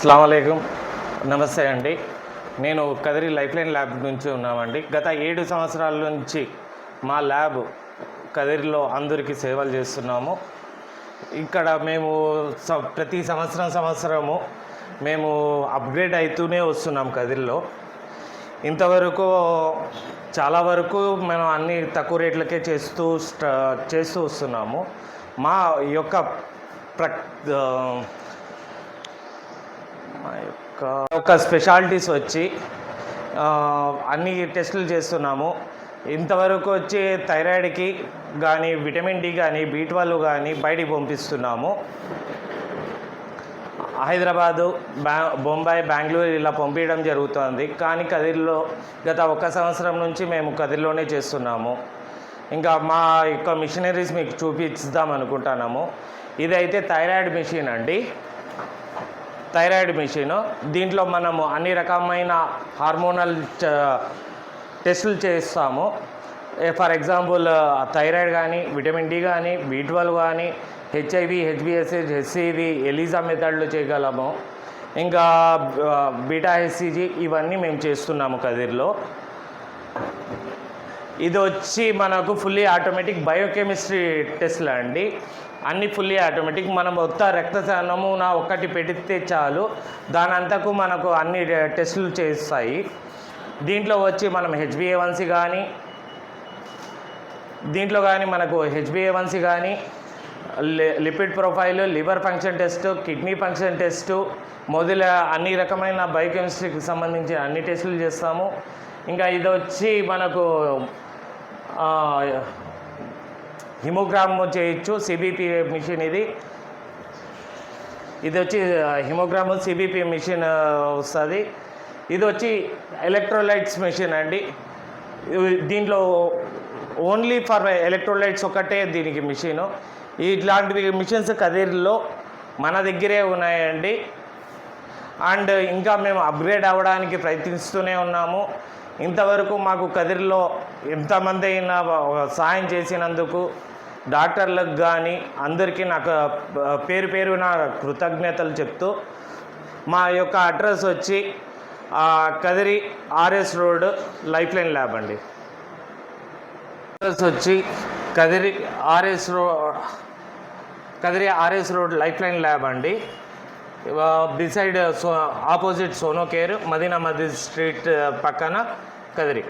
అస్సలం నమస్తే అండి. నేను కదిరి లైఫ్ లైన్ ల్యాబ్ నుంచి ఉన్నామండి. గత ఏడు సంవత్సరాల నుంచి మా ల్యాబ్ కదిరిలో అందరికీ సేవలు చేస్తున్నాము. ఇక్కడ మేము స- ప్రతి సంవత్సరం సంవత్సరము మేము అప్గ్రేడ్ అవుతూనే వస్తున్నాం కదిరిలో. ఇంతవరకు చాలా వరకు మనం అన్ని తక్కువ రేట్లకే చేస్తూ స్ట- చేస్తూ వస్తున్నాము. మా యొక్క ప్ర మా యొక్క ఒక స్పెషాలిటీస్ వచ్చి అన్ని టెస్టులు చేస్తున్నాము. ఇంతవరకు వచ్చి థైరాయిడ్కి కానీ విటమిన్ డి కానీ బీ ట్వెల్వ్ కానీ బయటికి పంపిస్తున్నాము. హైదరాబాదు బ్యా బొంబాయి బెంగళూరు ఇలా పంపించడం జరుగుతుంది. కానీ కదిరిలో గత ఒక సంవత్సరం నుంచి మేము కదిరిలోనే చేస్తున్నాము. ఇంకా మా యొక్క మిషనరీస్ మీకు చూపిస్తాం అనుకుంటున్నాము. ఇదైతే థైరాయిడ్ మిషన్ అండి. Thyroid machine. దీంట్లో మనము అన్ని రకమైన హార్మోనల్ చ- టెస్టులు చేస్తాము. ఫర్ ఎగ్జాంపుల్ థైరాయిడ్ కానీ విటమిన్ డి కానీ బీ ట్వెల్వ్ కానీ హెచ్ఐవి హెచ్బిఎస్హెచ్ హెచ్సివి ఎలిజా మెథడ్లు చేయగలము. ఇంకా బీటా హెచ్సిజి ఇవన్నీ మేము చేస్తున్నాము కదిర్లో. ఇది వచ్చి మనకు ఫుల్లీ ఆటోమేటిక్ బయోకెమిస్ట్రీ టెస్ట్లు అండి. అన్ని ఫుల్లీ ఆటోమేటిక్ మనం మొత్తం రక్త నమూనా ఒక్కటి పెడితే చాలు. దాని అంతకు మనకు అన్ని టెస్టులు చేస్తాయి. దీంట్లో వచ్చి మనం హెచ్బిఏవన్సీ కానీ దీంట్లో కానీ మనకు H B A one C కానీ lipid profile liver function test kidney function test మొదల అన్ని రకమైన బయోకెమిస్ట్రీకి సంబంధించిన అన్ని టెస్టులు చేస్తాము. ఇంకా ఇది వచ్చి మనకు హిమోగ్రామ్ చేయొచ్చు సిబిపి మిషన్ ఇది. ఇది వచ్చి హిమోగ్రామ్ సిబిపి మిషన్ వస్తుంది. ఇది వచ్చి ఎలక్ట్రోలైట్స్ మిషన్ అండి. దీంట్లో ఓన్లీ ఫర్ ఎలక్ట్రోలైట్స్ ఒకటే దీనికి మిషన్ ఇట్లాంటివి మిషన్స్ కదిరిలో మన దగ్గరే ఉన్నాయండి. అండ్ ఇంకా మేము అప్గ్రేడ్ అవ్వడానికి ప్రయత్నిస్తూనే ఉన్నాము. ఇంతవరకు మాకు కదిరిలో ఎంతమంది అయినా సహాయం చేసినందుకు డాక్టర్లకు కానీ అందరికీ నాకు పేరు పేరు నా కృతజ్ఞతలు చెప్తూ మా యొక్క అడ్రస్ వచ్చి Kadiri RS road life line lab అండి. అడ్రస్ వచ్చి కదిరి ఆర్ఎస్ రో Kadiri RS road life line lab అండి. Beside so opposite sono care Madina మదీ street పక్కన కదిరి